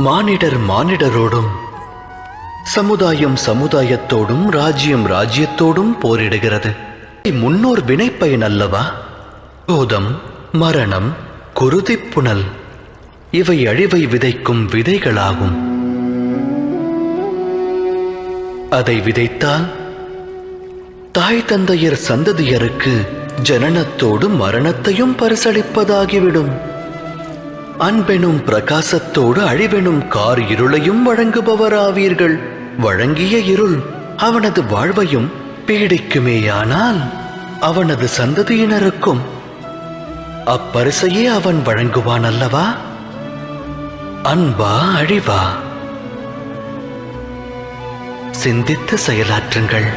மானிடர் மானிடரோடும் சமுதாயம் சமுதாயத்தோடும் ராஜ்யம் ராஜ்யத்தோடும் போரிடுகிறது. முன்னோர் வினைப்பயன் அல்லவா? கோதம் மரணம் குருதிப்புணல் இவை அழிவை விதைக்கும் விதைகளாகும். அதை விதைத்தால் தாய் தந்தையர் சந்ததியருக்கு ஜனனத்தோடு மரணத்தையும் பரிசளிப்பதாகிவிடும். அன்பெனும் பிரகாசத்தோடு அழிவெனும் கார் இருளையும் வழங்குபவராவீர்கள். வழங்கிய இருள் அவனது வாழ்வையும் பீடிக்குமேயானால் அவனது சந்ததியினருக்கும் அப்பரிசையே அவன் வழங்குவான் அல்லவா அன்பா அழிவா? சிந்தித்து செயலாற்றுங்கள்.